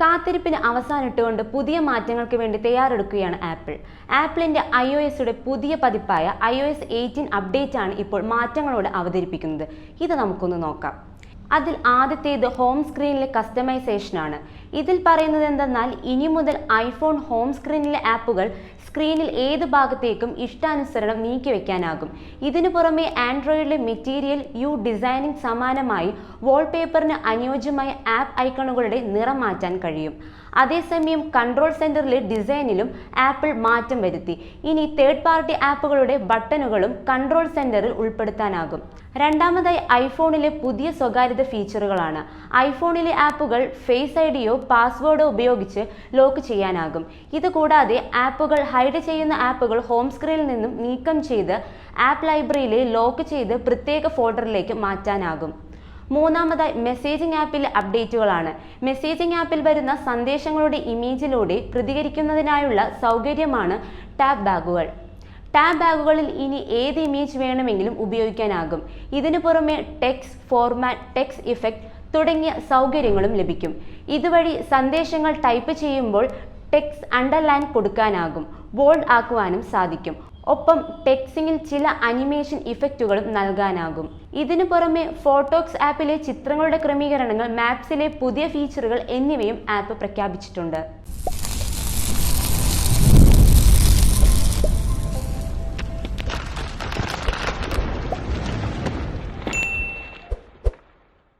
കാത്തിരിപ്പിന് അവസാനിട്ടുകൊണ്ട് പുതിയ മാറ്റങ്ങൾക്ക് വേണ്ടി തയ്യാറെടുക്കുകയാണ് ആപ്പിൾ. ആപ്പിളിന്റെ ഐ ഒ എസുടെ പുതിയ പതിപ്പായ I O S eighteen update ആണ് ഇപ്പോൾ മാറ്റങ്ങളോട് അവതരിപ്പിക്കുന്നത്. ഇത് നമുക്കൊന്ന് നോക്കാം. അതിൽ ആദ്യത്തേത് ഹോം സ്ക്രീനിലെ കസ്റ്റമൈസേഷൻ ആണ്. ഇതിൽ പറയുന്നത് എന്തെന്നാൽ ഇനി മുതൽ ഐഫോൺ ഹോം സ്ക്രീനിലെ ആപ്പുകൾ സ്ക്രീനിൽ ഏത് ഭാഗത്തേക്കും ഇഷ്ടാനുസരണം നീക്കി വെക്കാനാകും. ഇതിനു പുറമെ ആൻഡ്രോയിഡിലെ മെറ്റീരിയൽ യു ഡിസൈനിങ് സമാനമായി വാൾപേപ്പറിന് അനുയോജ്യമായ ആപ്പ് ഐക്കണുകളുടെ നിറം മാറ്റാൻ കഴിയും. അതേസമയം കൺട്രോൾ സെന്ററിലെ ഡിസൈനിലും ആപ്പിൾ മാറ്റം വരുത്തി. ഇനി തേർഡ് പാർട്ടി ആപ്പുകളുടെ ബട്ടണുകളും കൺട്രോൾ സെന്ററിൽ ഉൾപ്പെടുത്താനാകും. രണ്ടാമതായി ഐഫോണിലെ പുതിയ സ്വകാര്യത ഫീച്ചറുകളാണ്. ഐഫോണിലെ ആപ്പുകൾ ഫേസ് ഐ ഡിയോ പാസ്വേഡോ ഉപയോഗിച്ച് ലോക്ക് ചെയ്യാനാകും. ഇതുകൂടാതെ ആപ്പുകൾ ഹൈഡ് ചെയ്യുന്ന ആപ്പുകൾ ഹോം സ്ക്രീനിൽ നിന്നും നീക്കം ചെയ്ത് ആപ്പ് ലൈബ്രറിയിലെ ലോക്ക് ചെയ്ത് പ്രത്യേക ഫോൾഡറിലേക്ക് മാറ്റാനാകും. മൂന്നാമതായി മെസ്സേജിംഗ് ആപ്പിലെ അപ്ഡേറ്റുകളാണ്. മെസ്സേജിംഗ് ആപ്പിൽ വരുന്ന സന്ദേശങ്ങളുടെ ഇമേജിലൂടെ പ്രതികരിക്കുന്നതിനായുള്ള സൗകര്യമാണ് ടാബ് ബാഗുകൾ. ടാബ് ബാഗുകളിൽ ഇനി ഏത് ഇമേജ് വേണമെങ്കിലും ഉപയോഗിക്കാനാകും. ഇതിനു പുറമെ ടെക്സ് ഫോർമാറ്റ് ടെക്സ് ഇഫക്റ്റ് തുടങ്ങിയ സൗകര്യങ്ങളും ലഭിക്കും. ഇതുവഴി സന്ദേശങ്ങൾ ടൈപ്പ് ചെയ്യുമ്പോൾ ടെക്സ് അണ്ടർലൈൻ കൊടുക്കാനാകും ബോൾഡ് ആക്കുവാനും സാധിക്കും. ഒപ്പം ടെക്സിങ്ങിൽ ചില അനിമേഷൻ ഇഫക്റ്റുകളും നൽകാനാകും. ഇതിനു പുറമെ ഫോട്ടോക്സ് ആപ്പിലെ ചിത്രങ്ങളുടെ ക്രമീകരണങ്ങൾ മാപ്സിലെ പുതിയ ഫീച്ചറുകൾ എന്നിവയും ആപ്പ് പ്രഖ്യാപിച്ചിട്ടുണ്ട്.